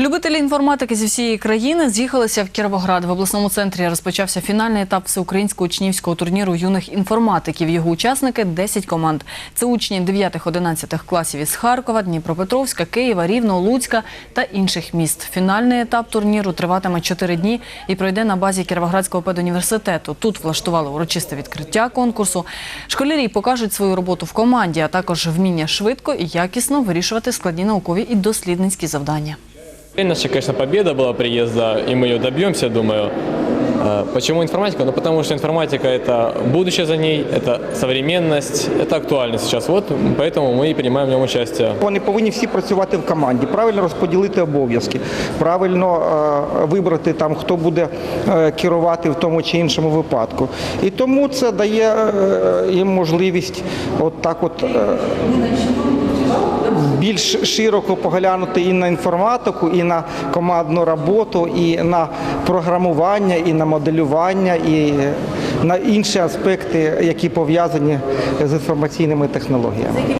Любителі інформатики зі всієї країни з'їхалися в Кіровоград. В обласному центрі розпочався фінальний етап всеукраїнського учнівського турніру юних інформатиків. Його учасники – 10 команд. Це учні 9-11 класів із Харкова, Дніпропетровська, Києва, Рівного, Луцька та інших міст. Фінальний етап турніру триватиме 4 дні і пройде на базі Кіровоградського педуніверситету. Тут влаштували урочисте відкриття конкурсу. Школярі покажуть свою роботу в команді, а також вміння швидко і якісно вирішувати складні наукові і дослідницькі завдання. Наша, конечно, победа была приезда, и мы ее добьемся, думаю. Э, Почему информатика? Ну, потому что информатика – это будущее за ней, это современность, это актуальность сейчас. Вот поэтому мы и принимаем в нем участие. Вони повинні всі працювати в команді, правильно розподілити обов'язки, правильно е, вибрати там, хто буде е, керувати в тому чи іншому випадку. І тому це дає е, їм можливість от так от. е, більш широко поглянути і на інформатику, і на командну роботу, і на програмування, і на моделювання, і на інші аспекти, які пов'язані з інформаційними технологіями.